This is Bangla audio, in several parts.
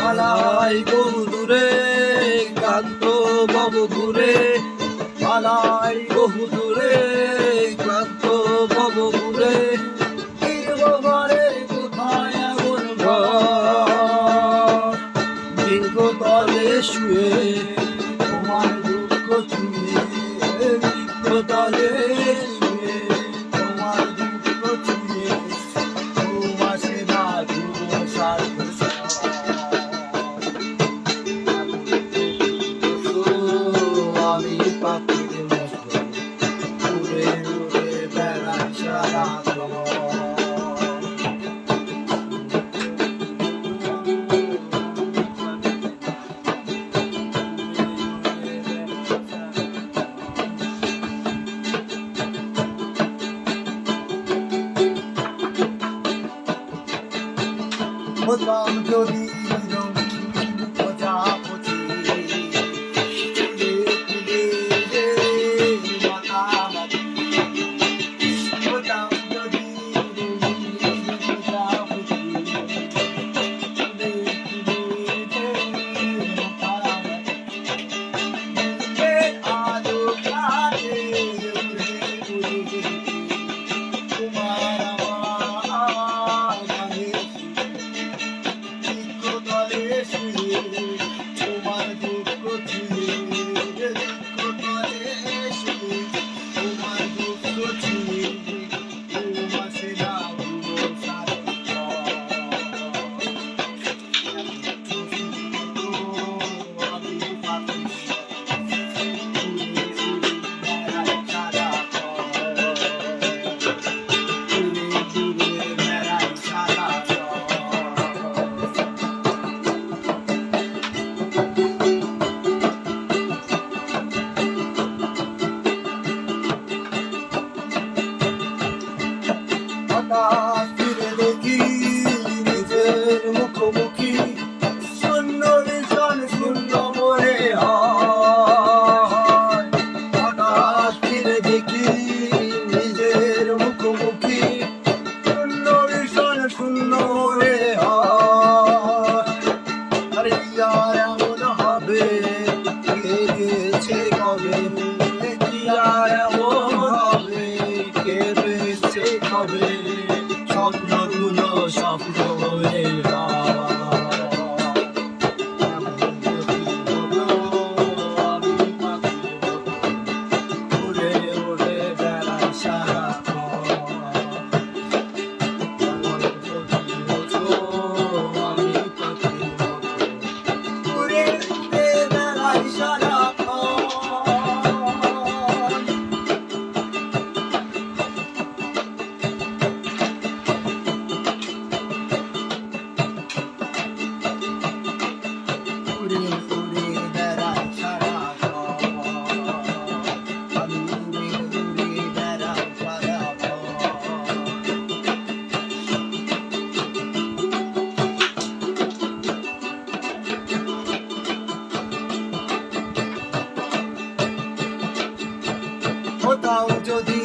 পালাই গরু দূরে ক্লান্ত বাবু দূরে পালাই বহু দূরে ক্লান্ত শৃঙ্গ তলে শুয়ে তোমার দুঃখ চুয়ে বৃক্ষ তলে শুয়ে তোমার দুঃখ চুয়ে তোমাসে হতাম যদি সুন্দর আরে ইয়ার এমন হবে? কে গেছে কবে? ইয়ার এমন হবে? কে বেছে কবে? স্বপ্ন দাও যদি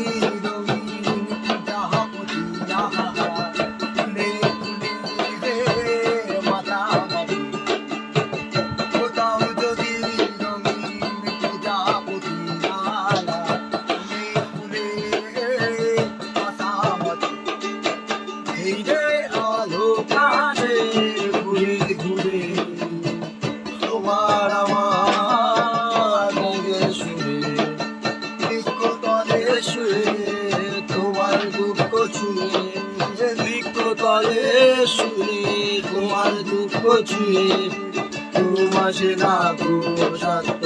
Hey, hey, hello. ছুঁয়ে বৃক্ষ তলে শুনে তোমার দুঃখ ছুঁয়ে তোমার সে না গো সত্য